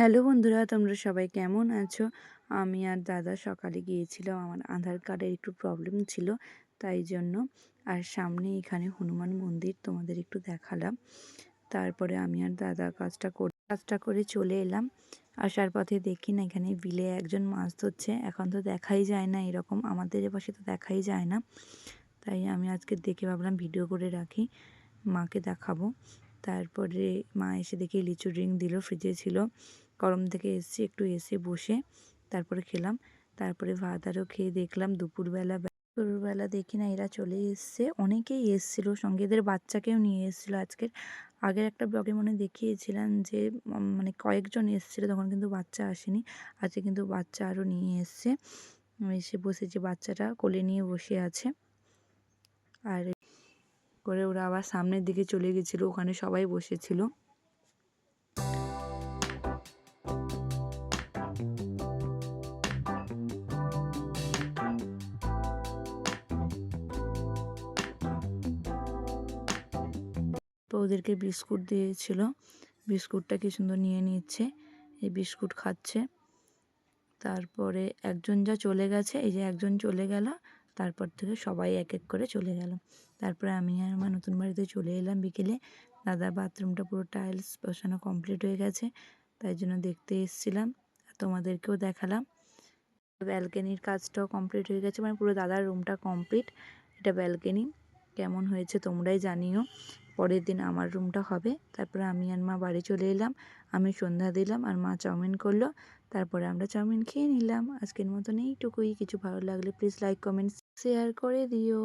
Hello বন্ধুরা, তোমরা সবাই কেমন আছো? আমি আর দাদা সকালে গিয়েছিলাম, আমার আধার কার্ডের একটু প্রবলেম ছিল, তাই জন্য। আর সামনে এখানে হনুমান মন্দির, তোমাদের একটু দেখালাম। তারপরে আমি আর দাদা কাজটা করে কাজটা করে চলে এলাম। আসার পথে দেখি না, এখানে বিলে একজন মাছ ধরছে, এখন তো দেখাই যায় না এরকম, আমাদের পাশে তো দেখাই যায় না। তাই আমি আজকে দেখে ভাবলাম ভিডিও করে রাখি, মাকে দেখাবো। তারপরে মা এসে দেখি লিচু ড্রিঙ্ক দিল ফ্রিজে ছিল। গরম থেকে এসছি, একটু এসে বসে তারপরে খেলাম। তারপরে ভাত আরও খেয়ে দেখলাম দুপুরবেলা দুপুরবেলা দেখি না এরা চলে এসছে। অনেকেই এসছিল, সঙ্গে এদের বাচ্চাকেও নিয়ে এসেছিল আজকের আগের একটা ব্লগে মনে দেখিয়েছিলাম যে মানে কয়েকজন এসেছিল, তখন কিন্তু বাচ্চা আসেনি। আজকে কিন্তু বাচ্চা আরও নিয়ে এসছে। এসে বসেছে, বাচ্চাটা কোলে নিয়ে বসে আছে। আর করে ওরা আবার সামনের দিকে চলে গেছিল, ওখানে সবাই বসেছিল। তো ওদেরকে বিস্কুট দিয়েছিল। বিস্কুটটা কি সুন্দর নিয়ে নিচ্ছে, এই বিস্কুট খাচ্ছে। তারপরে একজন যা চলে গেছে, এই যে একজন চলে গেল, তারপর থেকে সবাই এক এক করে চলে গেল। তারপরে আমি আর আমার নতুন বাড়িতে চলে এলাম বিকেলে। দাদার বাথরুমটা পুরো টাইলস বসানো কমপ্লিট হয়ে গেছে, তাই জন্য দেখতে এসেছিলাম তোমাদেরকেও দেখালাম। ব্যালকানির কাজটাও কমপ্লিট হয়ে গেছে মানে পুরো দাদার রুমটা কমপ্লিট, এটা ব্যালকানি। কেমন হয়েছে তোমরাই জানিও। পরের দিন আমার রুমটা হবে। তারপরে আমি আর মা বাড়ি চলে এলাম। আমি সন্ধ্যা দিলাম আর মা চাউমিন করল। তারপরে আমরা চাউমিন খেয়ে নিলাম। আজকের মতন এইটুকুই। কিছু ভালো লাগলে প্লিজ লাইক কমেন্ট শেয়ার করে দিও।